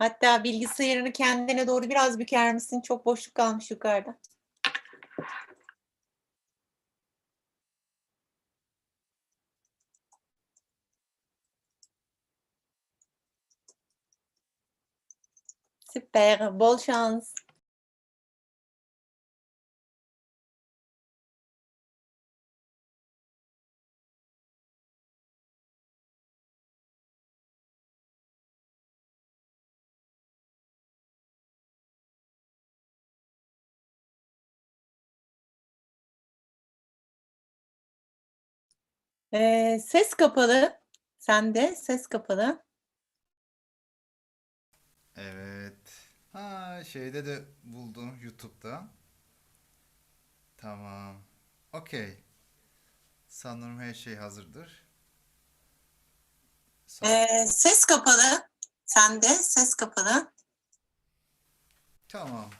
Hatta bilgisayarını kendine doğru biraz büker misin? Çok boşluk kalmış yukarıda. Süper, bol şans. Ee, ses kapalı. Sende ses kapalı. Evet. Ha şeyde de buldum YouTube'da. Tamam. Okey. Sanırım her şey hazırdır. Sağ ses kapalı. Sende ses kapalı. Tamam.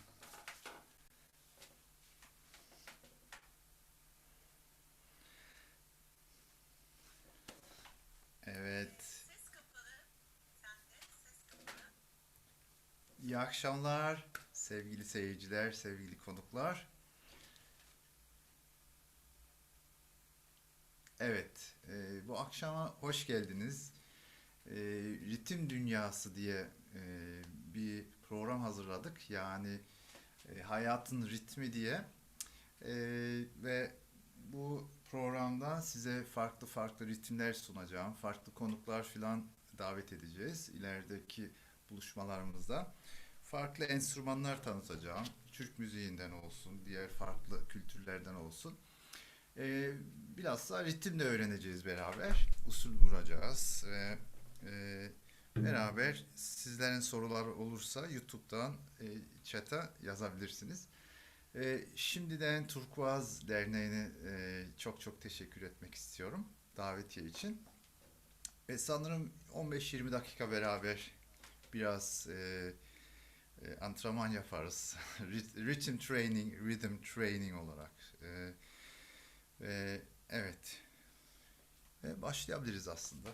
Evet. İyi akşamlar sevgili seyirciler, sevgili konuklar. Evet, e, bu akşama hoş geldiniz. E, Ritim Dünyası diye e, bir program hazırladık. Yani e, hayatın ritmi diye. E, ve bu programda size farklı farklı ritimler sunacağım. Farklı konuklar filan davet edeceğiz ilerideki buluşmalarımızda. Farklı enstrümanlar tanıtacağım. Türk müziğinden olsun, diğer farklı kültürlerden olsun. Ee, bilhassa ritimle öğreneceğiz beraber. Usul vuracağız ve e, beraber sizlerin soruları olursa YouTube'dan e, chat'e yazabilirsiniz. E, şimdiden Turkuaz Derneği'ne e, çok çok teşekkür etmek istiyorum davetiye için. Ve sanırım 15-20 dakika beraber biraz e, e, antrenman yaparız. rhythm training, rhythm training olarak. E, e, evet. Ve başlayabiliriz aslında.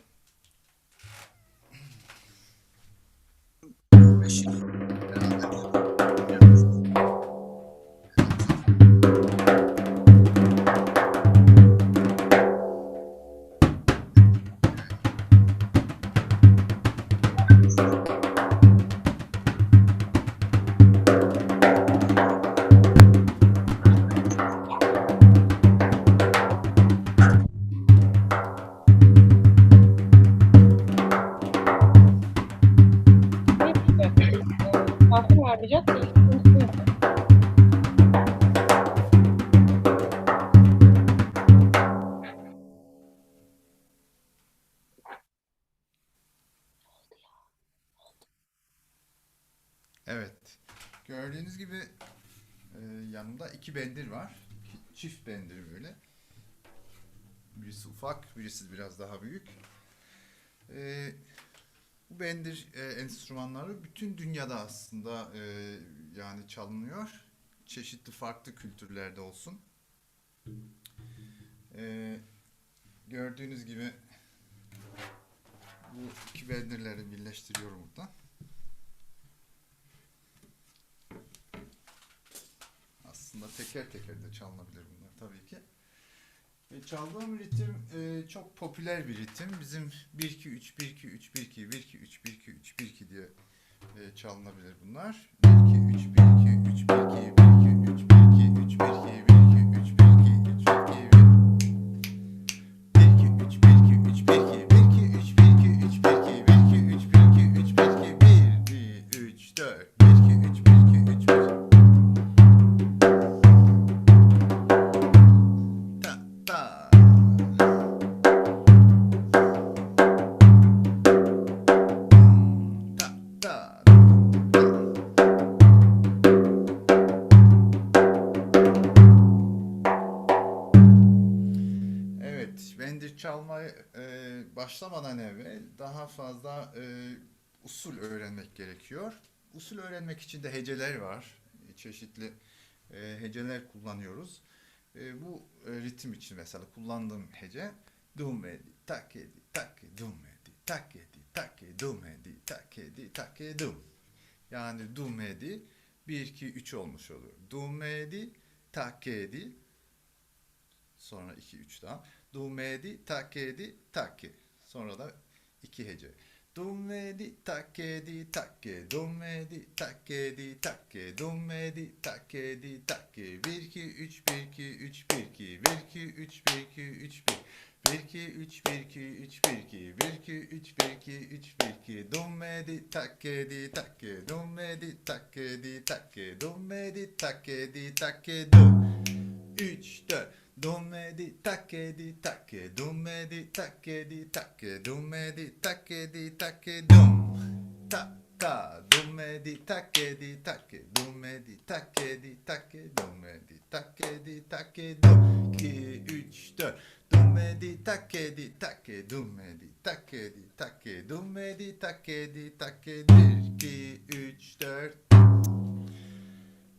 Gördüğünüz gibi e, yanımda iki bendir var. Çift bendir böyle. Birisi ufak, birisi biraz daha büyük. E, bu bendir e, enstrümanları bütün dünyada aslında e, yani çalınıyor. Çeşitli farklı kültürlerde olsun. E, gördüğünüz gibi bu iki bendirleri birleştiriyorum burada. aslında teker teker de çalınabilir bunlar tabii ki. E, çaldığım ritim e, çok popüler bir ritim. Bizim 1-2-3-1-2-3-1-2-1-2-3-1-2-3-1-2 diye e, çalınabilir bunlar. 1-2-3-1-2-3-1-2-1-2 daha fazla e, usul öğrenmek gerekiyor. Usul öğrenmek için de heceler var. Çeşitli e, heceler kullanıyoruz. E, bu e, ritim için mesela kullandığım hece dumedi, takedi, take, dumedi, takedi, take, dumedi, takedi, take, dum. Yani dumedi 1 2 3 olmuş oluyor. Dumedi takedi sonra 2 3 daha. Dumedi takedi takke. Sonra da 2 hece. Dumedi takedi takke. Dumedi takedi takke. Dumedi takedi takke. 1 2 3 1 2 3 1 2 1 2 3 1 2 3 1 1 2 3 1 2 3 1 2 1 2 3 1 2 3 1 2 Dumedi takedi takke. Dumedi takedi takke. Dumedi takedi takke. Dum. 3 4 Dumedi takedi takke dumedi takedi takke dumedi takedi takke dum ta ta. Dumedi takedi takke dumedi takedi takke dumedi takedi takke dum 2 3 4 dumedi takedi takke dumedi takedi takke dumedi takedi takke 1 2 3 4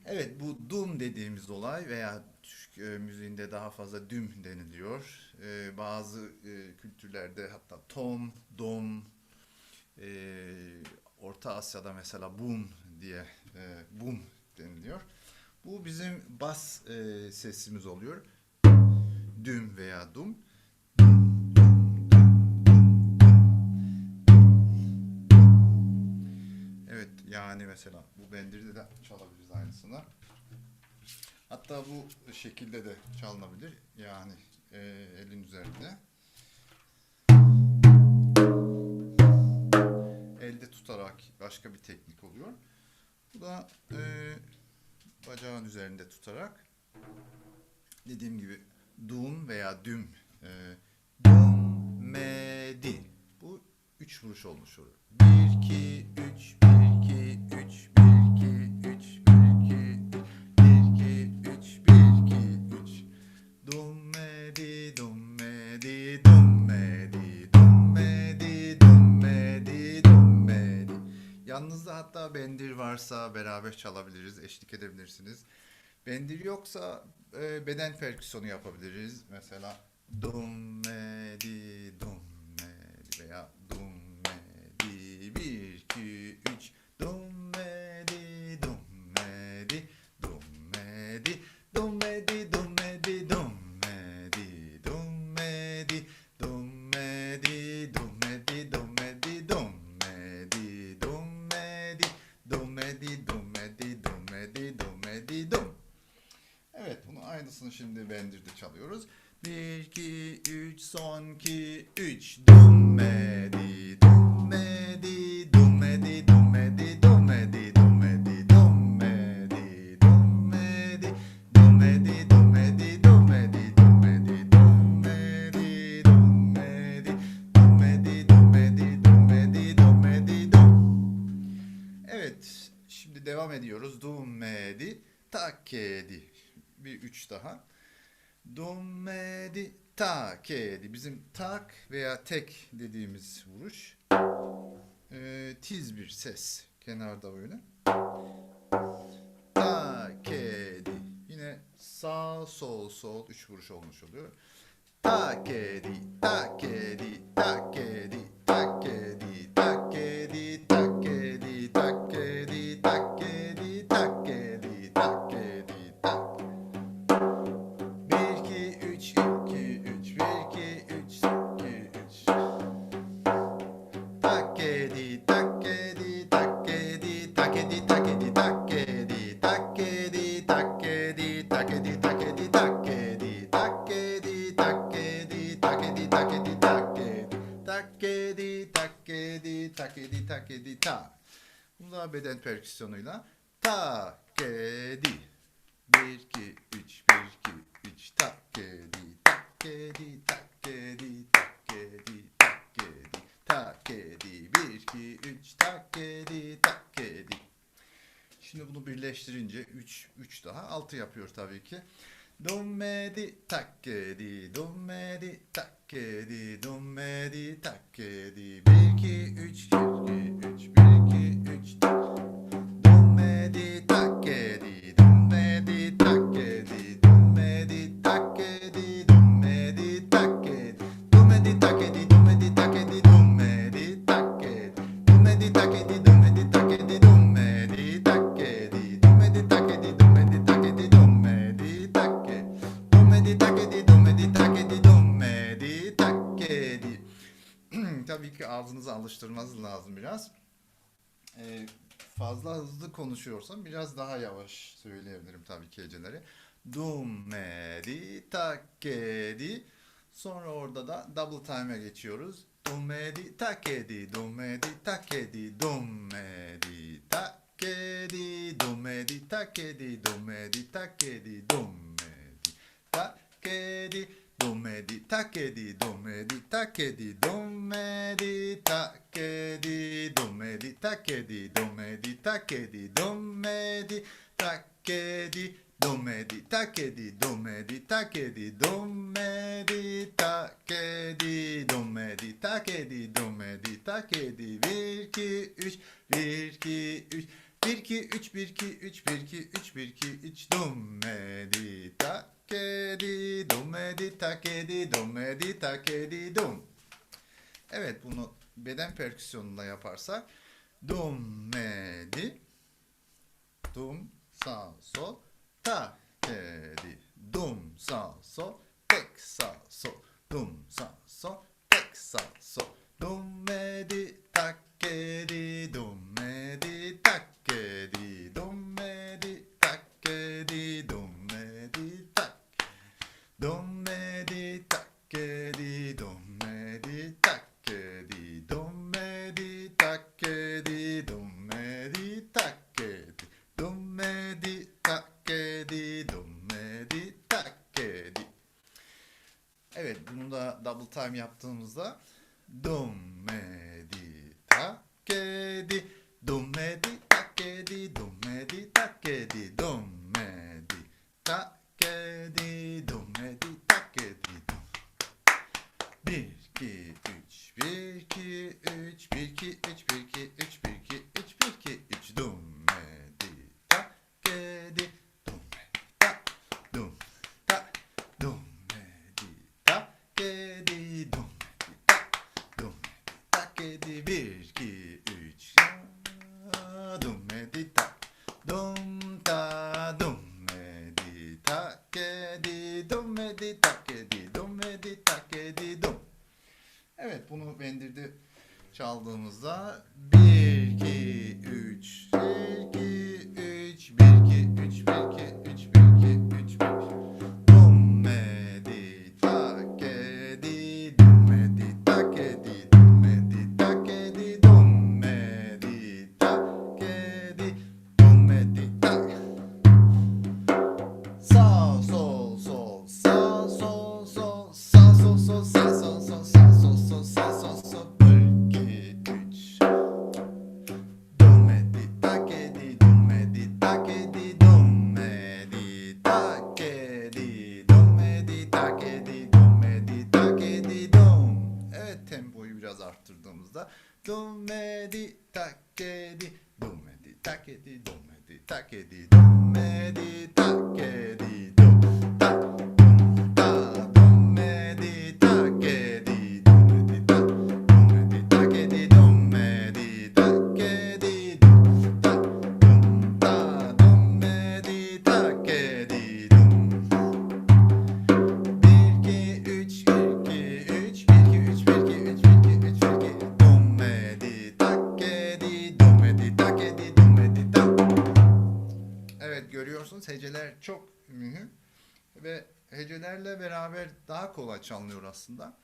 Evet bu dum dediğimiz olay veya Türk e, müziğinde daha fazla düm deniliyor. E, bazı e, kültürlerde hatta tom, dom, e, Orta Asya'da mesela bum diye e, bum deniliyor. Bu bizim bas e, sesimiz oluyor. Düm veya. Dum, Evet yani mesela bu bendiri de çalabiliriz aynısını. Hatta bu şekilde de çalınabilir. Yani e, elin üzerinde. Elde tutarak başka bir teknik oluyor. Bu da e, bacağın üzerinde tutarak dediğim gibi dum veya düm e, dum me di bu üç vuruş olmuş olur. 1 2 bendir varsa beraber çalabiliriz, eşlik edebilirsiniz. Bendir yoksa e, beden perküsyonu yapabiliriz. Mesela dum me di dum me veya ta ke di. Bir üç daha. Dum me di ta ke di. Bizim tak veya tek dediğimiz vuruş. Ee, tiz bir ses. Kenarda böyle. Ta ke di. Yine sağ sol sol üç vuruş olmuş oluyor. Ta ke di, ta ke di, ta ke di, ta ke takedi takedi takedi takedi takedi takedi takedi ta. Bunu da beden perküsyonuyla takedi. 1 2 3 1 2 3 takedi takedi takedi takedi takedi takedi 1 2 3 takedi takedi. Şimdi bunu birleştirince 3 3 daha 6 yapıyor tabii ki. ドンメディタッケディドンメディタッケディドンメディタッケディビキウチキ çalıştırmanız lazım biraz. Ee, fazla hızlı konuşuyorsam biraz daha yavaş söyleyebilirim tabii ki heceleri. Dumedi takedi. Sonra orada da double time'e geçiyoruz. Dumedi takedi, dumedi takedi, dumedi takedi, dumedi takedi, dumedi takedi, dumedi takedi. Dum, me, di, tak, ke, di. Dum, me, di, tak, ke, di. Dum, me, di, tak, ke, di. Dum, me, di. Do me di ta ke di do me di ta ke di do me di ta ke di do me di ta ke di do me di ta ke di 1 2 3 1 2 3 1 2 3 1 2 3 1 2 3 1 2 3 do Takedi dum edi takedi dum edi takedi dum. Evet bunu beden perküsyonuyla yaparsak dum medi dum sağ sol ta dedi dum sağ sol tek sağ sol. Dum sağ sol tek sağ sol. Dum medi tak kedi dum medi tak kedi dum medi tak kedi dum ke di dum me di tak ke di dum me di tak ke di dum me di tak ke di dum me di tak ke di dum me di tak ke di Evet bunu da double time yaptığımızda dum e tal. Dumedi, tacchedi, dumedi, tacchedi, dumedi, tacchedi, dumedi. Aslında.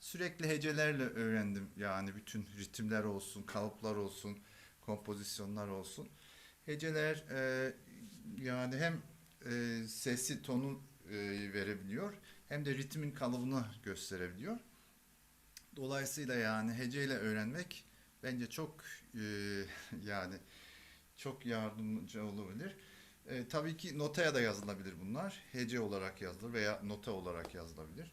Sürekli hecelerle öğrendim yani bütün ritimler olsun, kalıplar olsun, kompozisyonlar olsun. Heceler e, yani hem e, sesi tonu e, verebiliyor hem de ritmin kalıbını gösterebiliyor. Dolayısıyla yani heceyle öğrenmek bence çok e, yani çok yardımcı olabilir. E, tabii ki notaya da yazılabilir bunlar. Hece olarak yazılır veya nota olarak yazılabilir.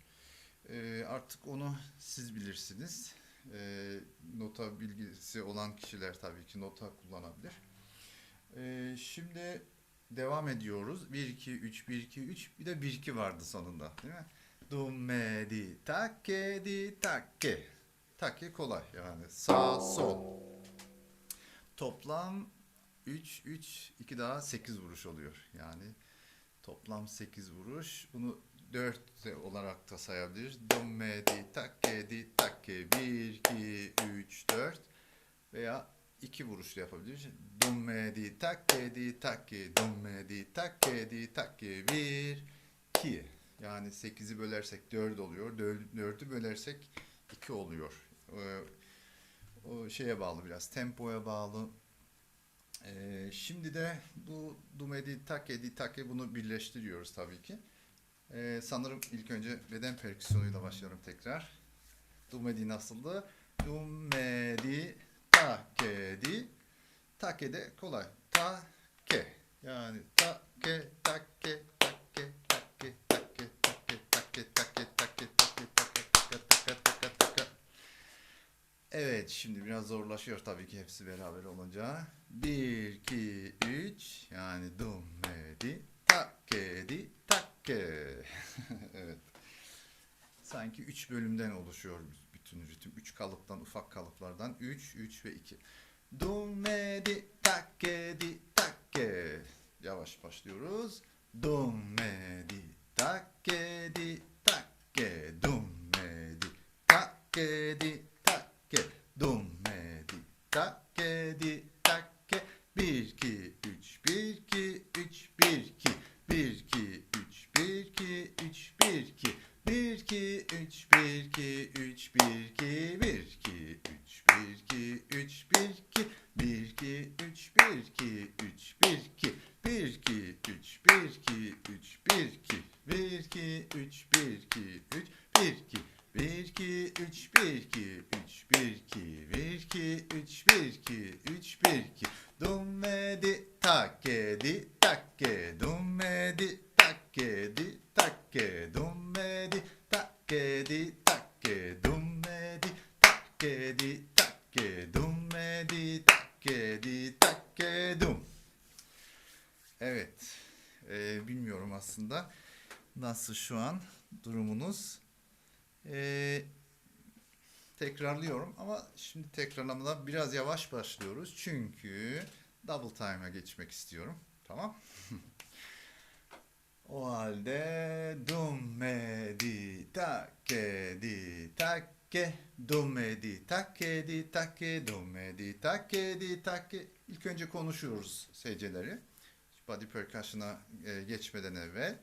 E, artık onu siz bilirsiniz. E, nota bilgisi olan kişiler tabii ki nota kullanabilir. E, şimdi devam ediyoruz. 1 2 3 1 2 3 bir de 1 2 vardı sonunda, değil mi? Do me di ta ke di ta ke. Ta ke kolay yani sağ sol. Toplam 3 3 2 daha 8 vuruş oluyor. Yani toplam 8 vuruş. Bunu dört olarak da sayabiliriz. Do, me, di, takke, di, takke. Bir, iki, üç, dört. Veya iki vuruşla yapabiliriz. Do, me, di, takke, di, takke. Do, me, di, takke, di, takke. Bir, iki. Yani sekizi bölersek dört oluyor. Dör- Dördü bölersek iki oluyor. Ee, o şeye bağlı biraz. Tempoya bağlı. Ee, şimdi de bu dumedi take di take bunu birleştiriyoruz tabii ki. Ee, sanırım ilk önce beden perküsyonuyla başlıyorum tekrar. Dumedi nasıldı? Dumedi take di take de kolay. Take yani take take take take take take take take take take take take take take take Evet, şimdi biraz zorlaşıyor tabii ki hepsi beraber olunca. 1, 2, 3 yani dum, me, di, takke, di, takke. evet. Sanki 3 bölümden oluşuyor bütün ritim. 3 kalıptan, ufak kalıplardan 3, 3 ve 2. Dum, me, di, takke, di, takke. Yavaş başlıyoruz. Dum, me, di, takke, di, takke. Dum, me, di, takke, di, takke. Dum, me, di, takke, di, takke. 1, 2, Şimdi tekrarlamadan biraz yavaş başlıyoruz. Çünkü double time'a geçmek istiyorum. Tamam. o halde dummedi takkedi takke dummedi takkedi takke dummedi takkedi takke İlk önce konuşuyoruz seyircileri. Body percussion'a e, geçmeden evvel.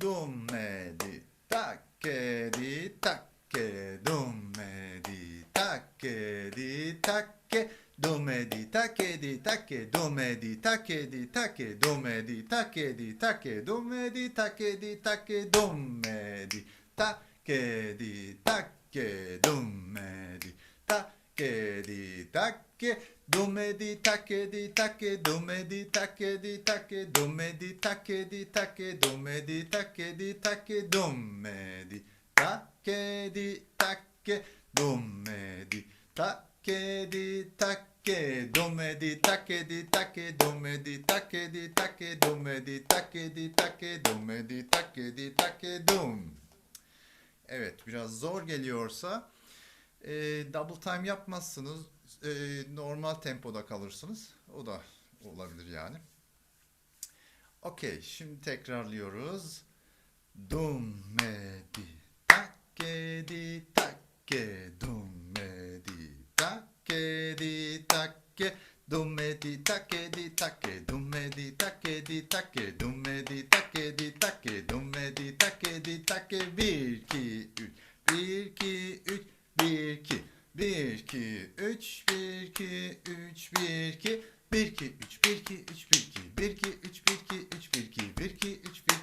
Dummedi takkedi takke tacche, dumme di tacche, di tacche, dumme di tacche, di tacche, dumme di tacche, di tacche, dumme di tacche, di tacche, dumme di tacche, di tacche, dumme di tacche, di tacche, dumme di tacche, di tacche, Dumme di tacche di tacche, dumme di tacche di tacche, dumme di tacche di tacche, dumme di tacche di tacche, dumme di tacche. Takke di takke do me di takke di takke do me di takke di takke do me di takke di takke do me di takke di takke do me di takke di takke dum. Evet biraz zor geliyorsa e, double time yapmazsınız. E, normal tempoda kalırsınız. O da olabilir yani. Okey şimdi tekrarlıyoruz. Dum me di takke dumme di takke di takke dumme di takke di takke dumme di takke di takke dumme di takke di takke dumme di takke di takke bir iki üç bir iki üç bir iki bir iki üç bir iki üç bir iki 1 2 3 1 2 3 1 2 1 2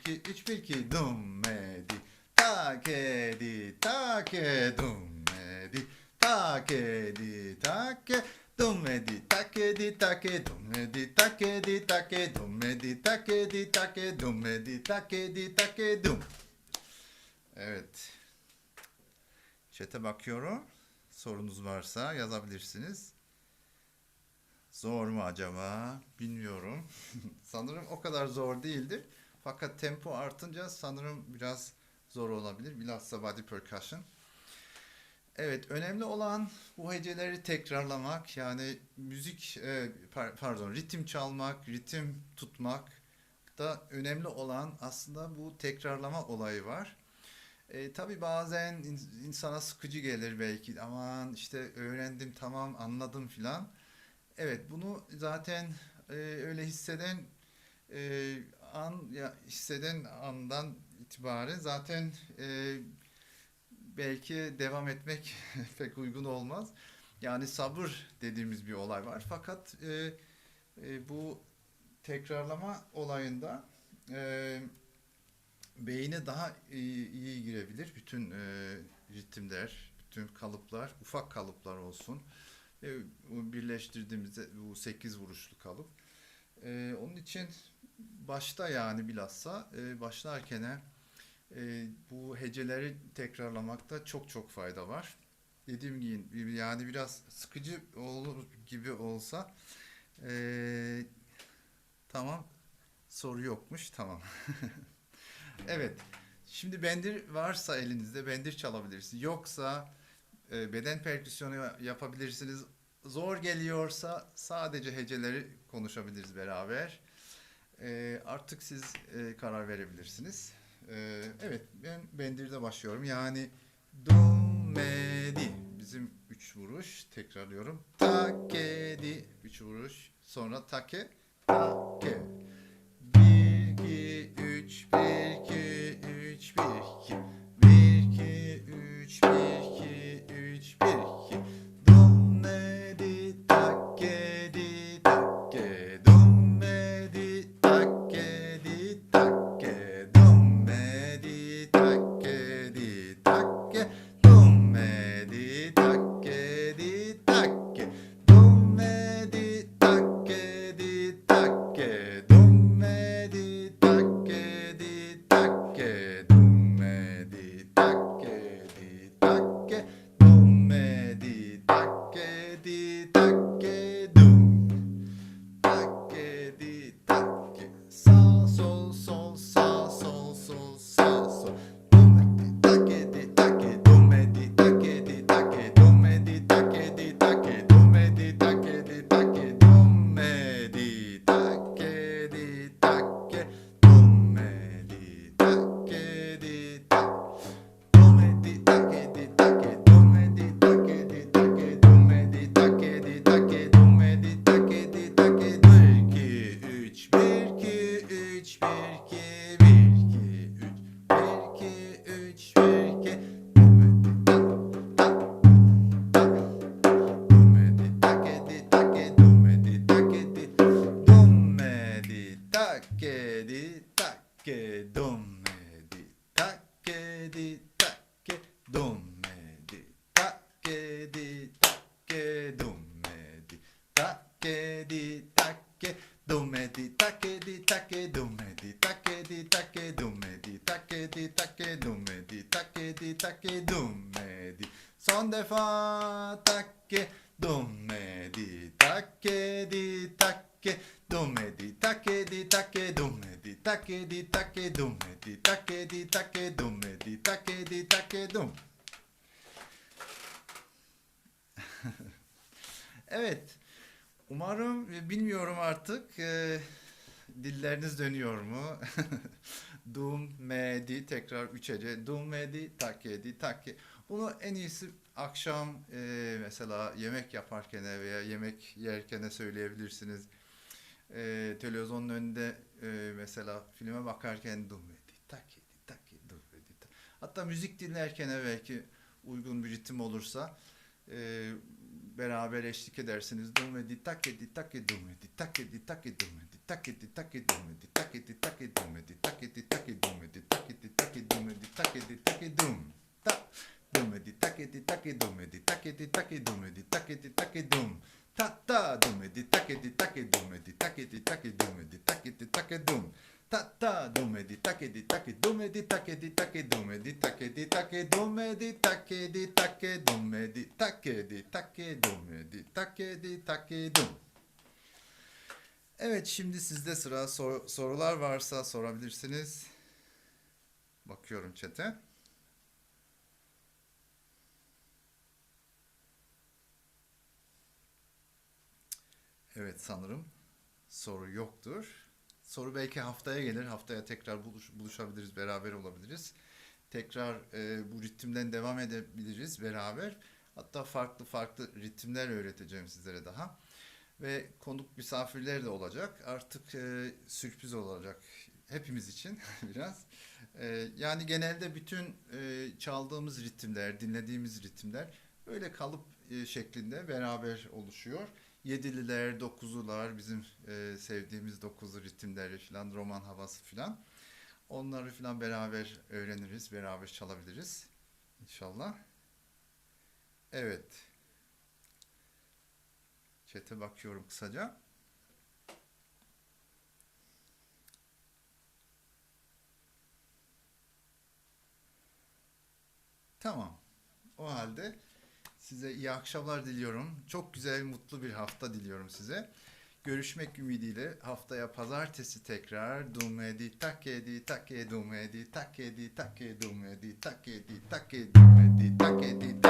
3 1 2 dummedi tak edi tak dummedi tak edi tak dummedi tak edi tak dummedi tak edi tak dummedi tak edi tak dummedi tak edi tak dum Evet. Çete bakıyorum. Sorunuz varsa yazabilirsiniz. Zor mu acaba? Bilmiyorum. sanırım o kadar zor değildir. Fakat tempo artınca sanırım biraz zor olabilir. Bilhassa body percussion. Evet, önemli olan bu heceleri tekrarlamak. Yani müzik, e, par- pardon, ritim çalmak, ritim tutmak tekrarlamakta önemli olan aslında bu tekrarlama olayı var. E, tabii bazen in- insana sıkıcı gelir belki. Aman işte öğrendim tamam anladım filan. Evet bunu zaten e, öyle hisseden e, an ya hisseden andan itibaren zaten e, belki devam etmek pek uygun olmaz. Yani sabır dediğimiz bir olay var. Fakat e, e, bu tekrarlama olayında e, beyine daha iyi, iyi girebilir. Bütün e, ritimler, bütün kalıplar, ufak kalıplar olsun. E, birleştirdiğimizde bu 8 vuruşlu kalıp. E, onun için başta yani bilhassa e, başlarken e, bu heceleri tekrarlamakta çok çok fayda var. Dediğim gibi yani biraz sıkıcı olur gibi olsa e, tamam soru yokmuş tamam. Evet. Şimdi bendir varsa elinizde bendir çalabilirsiniz. Yoksa e, beden perküsyonu yapabilirsiniz. Zor geliyorsa sadece heceleri konuşabiliriz beraber. E, artık siz e, karar verebilirsiniz. E, evet ben bendirde başlıyorum. Yani do me di bizim üç vuruş tekrarlıyorum. Take di üç vuruş sonra take take 1 di takke dumme di takke di takke dumme di. Son defa takke dumme di takke di takke dumme di takke di takke dumme di takke di takke dumme di takke di takke dumme di takke di takke dumme. evet. Umarım e, bilmiyorum artık e, dilleriniz dönüyor mu? Dummedi tekrar 3'ece. Dummedi takkedi takke. Bunu en iyisi akşam e, mesela yemek yaparken veya yemek yerken söyleyebilirsiniz. E, televizyonun önünde e, mesela filme bakarken dummedi takkedi takke dummedi. Hatta müzik dinlerken belki uygun bir ritim olursa e, beraber eşlik edersiniz. Dume di tak edi tak edi di tak edi tak edi di tak edi tak edi dume di tak edi tak edi dume di tak edi tak edi di tak edi tak edi di tak edi tak edi dum tak dume di tak edi tak edi di tak edi tak edi di tak edi tak edi dum Tatta dum edi tak edi tak edi dum edi tak edi tak edi dum edi tak edi tak edi dum. Tatta dum edi tak edi tak edi dum edi tak edi tak edi dum edi tak edi tak edi dum edi tak edi tak edi dum edi tak edi tak edi dum edi tak edi tak edi dum. Evet şimdi sizde sıra sor sorular varsa sorabilirsiniz. Bakıyorum çete. Evet sanırım soru yoktur. soru belki haftaya gelir. Haftaya tekrar buluş, buluşabiliriz, beraber olabiliriz. Tekrar e, bu ritimden devam edebiliriz beraber. Hatta farklı farklı ritimler öğreteceğim sizlere daha. Ve konuk misafirler de olacak. Artık e, sürpriz olacak hepimiz için biraz. E, yani genelde bütün e, çaldığımız ritimler, dinlediğimiz ritimler böyle kalıp e, şeklinde beraber oluşuyor. Yedililer, dokuzlular, bizim e, sevdiğimiz dokuzlu ritimleri falan, roman havası falan. Onları falan beraber öğreniriz, beraber çalabiliriz inşallah. Evet. Chat'e bakıyorum kısaca. Tamam. O halde size iyi akşamlar diliyorum. Çok güzel, mutlu bir hafta diliyorum size. Görüşmek ümidiyle haftaya pazartesi tekrar dumedi takedi take dumedi takedi take dumedi takedi take dumedi takedi